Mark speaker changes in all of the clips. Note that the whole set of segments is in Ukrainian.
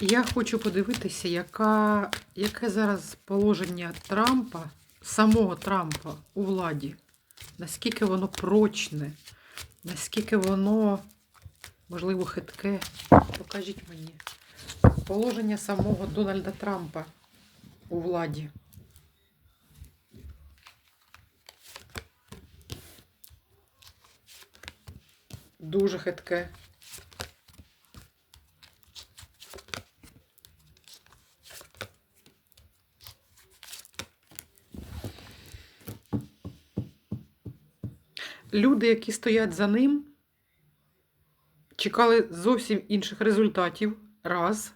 Speaker 1: Я хочу подивитися, яка, яке зараз положення Трампа, самого Трампа у владі. Наскільки воно прочне, наскільки воно, можливо, хитке. Покажіть мені. Положення самого Дональда Трампа у владі. Дуже хитке. Люди, які стоять за ним, чекали зовсім інших результатів. Раз.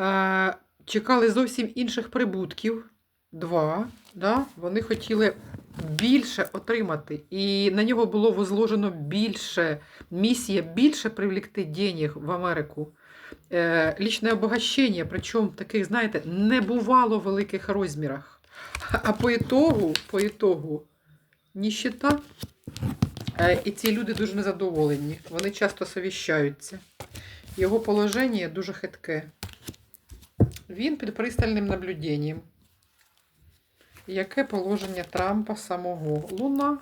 Speaker 1: Е, чекали зовсім інших прибутків. Два. Да? Вони хотіли більше отримати. І на нього було возложено більше місія, більше привлекти денег в Америку. Е, лічне обогащення, причому таких, знаєте, не бувало в великих розмірах. А по ітогу, по ітогу, ніщита. Е, І ці люди дуже незадоволені. Вони часто совіщаються. Його положення дуже хитке. Він під пристальним наблюденням. Яке положення Трампа самого? Луна.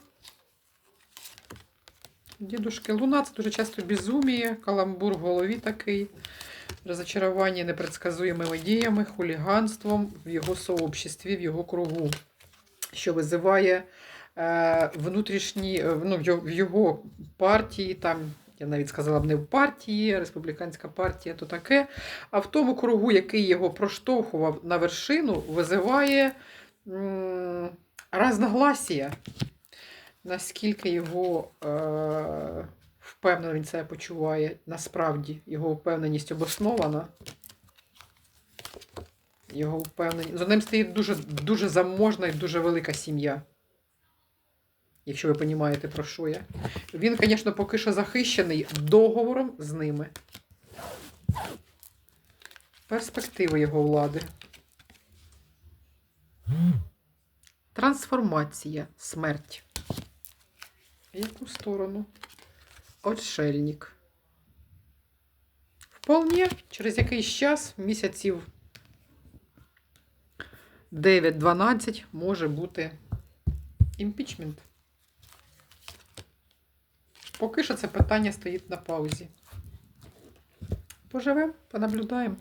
Speaker 1: Дідушки, Луна це дуже часто безуміє, каламбур в голові такий, розочарування непредсказуємими діями, хуліганством в його сообществі, в його кругу, що визиває внутрішні, е, ну, в його- партії, там, я навіть сказала б не в партії, республіканська партія, то таке, а в тому кругу, який його проштовхував на вершину, визиває разногласія. Наскільки його е, впевнено він себе почуває, насправді його впевненість обоснована. Його впевненість. За ним стоїть дуже, дуже заможна і дуже велика сім'я. Якщо ви розумієте, про що я. Він, звісно, поки що захищений договором з ними. Перспективи його влади. Трансформація, смерть. Яку сторону? Отшельник. Вполне через якийсь час, місяців 9-12, може бути імпічмент. Поки що це питання стоїть на паузі. Поживемо, понаблюдаємо.